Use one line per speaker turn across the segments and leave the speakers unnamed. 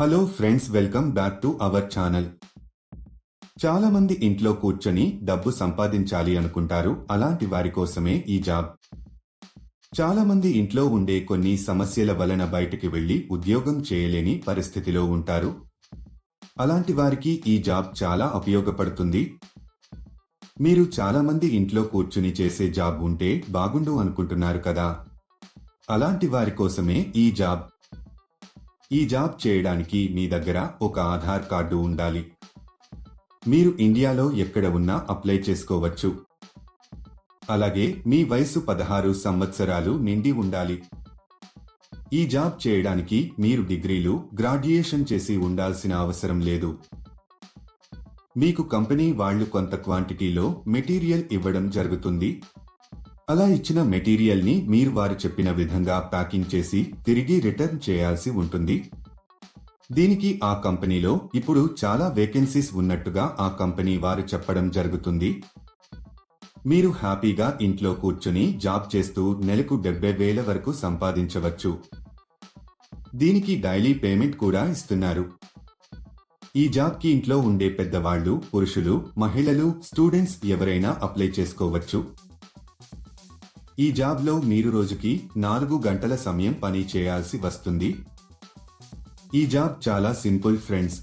Hello friends welcome back to our channel. చాలా మంది ఇంట్లో కూర్చొని డబ్బు సంపాదించాలి అనుకుంటారు అలాంటి వారి కోసమే ఈ జాబ్. చాలా మంది ఇంట్లో ఉండే కొన్ని సమస్యల వలన బయటికి వెళ్ళి ఉద్యోగం చేయలేని పరిస్థితిలో ఉంటారు. అలాంటి వారికి ఈ జాబ్ చాలా ఉపయోగపడుతుంది. మీరు చాలా మంది ఇంట్లో కూర్చుని చేసే జాబ్ ఉంటే బాగుండు అనుకుంటున్నారు కదా? అలాంటి వారి కోసమే ఈ జాబ్. ఈ జాబ్ చేయడానికి మీ దగ్గర ఒక ఆధార్ కార్డు ఉండాలి. మీరు ఇండియాలో ఎక్కడ ఉన్నా అప్లై చేసుకోవచ్చు. అలాగే మీ వయసు పదహారు సంవత్సరాలు నిండి ఉండాలి. ఈ జాబ్ చేయడానికి మీరు డిగ్రీలు గ్రాడ్యుయేషన్ చేసి ఉండాల్సిన అవసరం లేదు. మీకు కంపెనీ వాళ్ళు కొంత క్వాంటిటీలో మెటీరియల్ ఇవ్వడం జరుగుతుంది. అలా ఇచ్చిన మెటీరియల్ని మీరు వారు చెప్పిన విధంగా ప్యాకింగ్ చేసి తిరిగి రిటర్న్ చేయాల్సి ఉంటుంది. దీనికి ఆ కంపెనీలో ఇప్పుడు చాలా వేకెన్సీస్ ఉన్నట్టుగా ఆ కంపెనీ వారు చెప్పడం జరుగుతుంది. మీరు హ్యాపీగా ఇంట్లో కూర్చుని జాబ్ చేస్తూ నెలకు డెబ్బై వేల వరకు సంపాదించవచ్చు. దీనికి డైలీ పేమెంట్ కూడా ఇస్తున్నారు. ఈ జాబ్కి ఇంట్లో ఉండే పెద్దవాళ్ళు పురుషులు మహిళలు స్టూడెంట్స్ ఎవరైనా అప్లై చేసుకోవచ్చు. ఈ జాబ్లో మీరు రోజుకి నాలుగు గంటల సమయం పని చేయాల్సి వస్తుంది. ఈ జాబ్ చాలా సింపుల్ ఫ్రెండ్స్.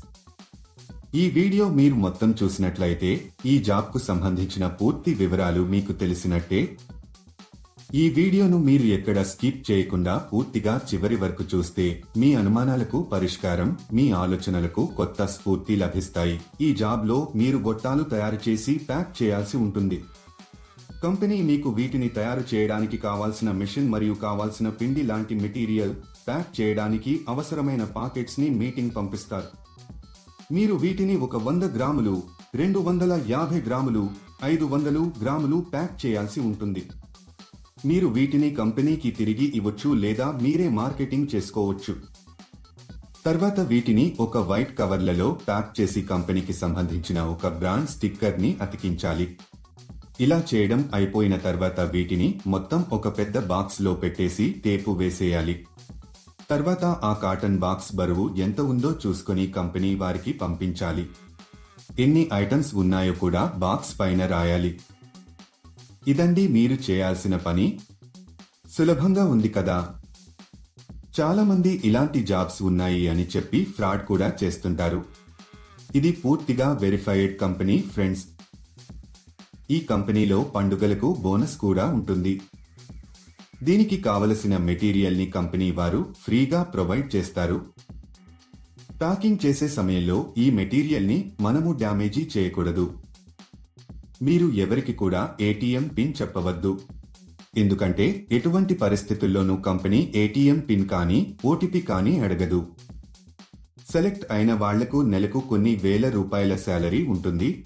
ఈ వీడియో మీరు మొత్తం చూసినట్లయితే ఈ జాబ్కు సంబంధించిన పూర్తి వివరాలు మీకు తెలిసినట్టే. ఈ వీడియోను మీరు ఎక్కడ స్కిప్ చేయకుండా పూర్తిగా చివరి వరకు చూస్తే మీ అనుమానాలకు పరిష్కారం మీ ఆలోచనలకు కొత్త స్ఫూర్తి లభిస్తాయి. ఈ జాబ్లో మీరు గొట్టాలు తయారు చేసి ప్యాక్ చేయాల్సి ఉంటుంది. కంపెనీ మీకు వీటిని తయారు చేయడానికి కావాల్సిన మిషన్ మరియు కావాల్సిన పిండి లాంటి మెటీరియల్ ప్యాక్ చేయడానికి అవసరమైన పాకెట్స్ని మీటింగ్ పంపిస్తారు. మీరు వీటిని ఒక వంద గ్రాములు రెండు వందల యాభై గ్రాములు ఐదు వందలు గ్రాములు ప్యాక్ చేయాల్సి ఉంటుంది. మీరు వీటిని కంపెనీకి తిరిగి ఇవ్వచ్చు లేదా మీరే మార్కెటింగ్ చేసుకోవచ్చు. తర్వాత వీటిని ఒక వైట్ కవర్లలో ప్యాక్ చేసి కంపెనీకి సంబంధించిన ఒక బ్రాండ్ స్టిక్కర్ని అతికించాలి. ఇలా చేయడం అయిపోయిన తర్వాత వీటిని మొత్తం ఒక పెద్ద బాక్స్లో పెట్టేసి టేపు వేసేయాలి. తర్వాత ఆ కాటన్ బాక్స్ బరువు ఎంత ఉందో చూసుకొని కంపెనీ వారికి పంపించాలి. ఎన్ని ఐటమ్స్ ఉన్నాయో కూడా బాక్స్ పైన రాయాలి. ఇదండి మీరు చేయాల్సిన పని. సులభంగా ఉంది కదా. చాలామంది ఇలాంటి జాబ్స్ ఉన్నాయి అని చెప్పి ఫ్రాడ్ కూడా చేస్తుంటారు. ఇది పూర్తిగా వెరిఫైడ్ కంపెనీ ఫ్రెండ్స్ ఈ కంపెనీలో పండుగలకు బోనస్ కూడా ఉంటుంది. దీనికి కావలసిన మెటీరియల్ని కంపెనీ వారు ఫ్రీగా ప్రొవైడ్ చేస్తారు. ప్యాకింగ్ చేసే సమయంలో ఈ మెటీరియల్ని మనము డ్యామేజీ చేయకూడదు. మీరు ఎవరికి కూడా ఏటీఎం పిన్ చెప్పవద్దు. ఎందుకంటే ఎటువంటి పరిస్థితుల్లోనూ కంపెనీ ఏటీఎం పిన్ కానీ ఓటీపీ కానీ అడగదు. సెలెక్ట్ అయిన వాళ్ళకు నెలకు కొన్ని వేల రూపాయల శాలరీ ఉంటుంది.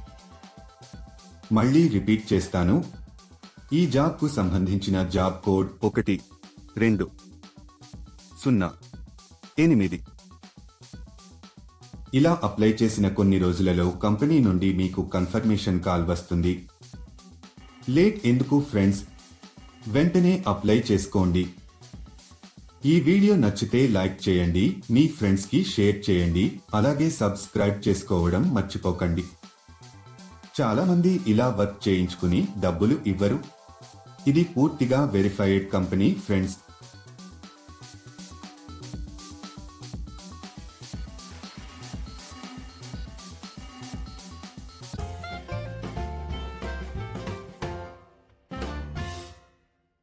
మళ్ళీ రిపీట్ చేస్తాను. ఈ జాబ్కు సంబంధించిన జాబ్ కోడ్ ఒకటి రెండు సున్నా ఎనిమిది. ఇలా అప్లై చేసిన కొన్ని రోజులలో కంపెనీ నుండి మీకు కన్ఫర్మేషన్ కాల్ వస్తుంది. లేట్ ఎందుకు ఫ్రెండ్స్? వెంటనే అప్లై చేసుకోండి. ఈ వీడియో నచ్చితే లైక్ చేయండి మీ ఫ్రెండ్స్కి షేర్ చేయండి అలాగే సబ్స్క్రైబ్ చేసుకోవడం మర్చిపోకండి. చాలా మంది ఇలా వర్క్ చేయించుకుని డబ్బులు ఇవ్వరు. ఇది పూర్తిగా వెరిఫైడ్ కంపెనీ ఫ్రెండ్స్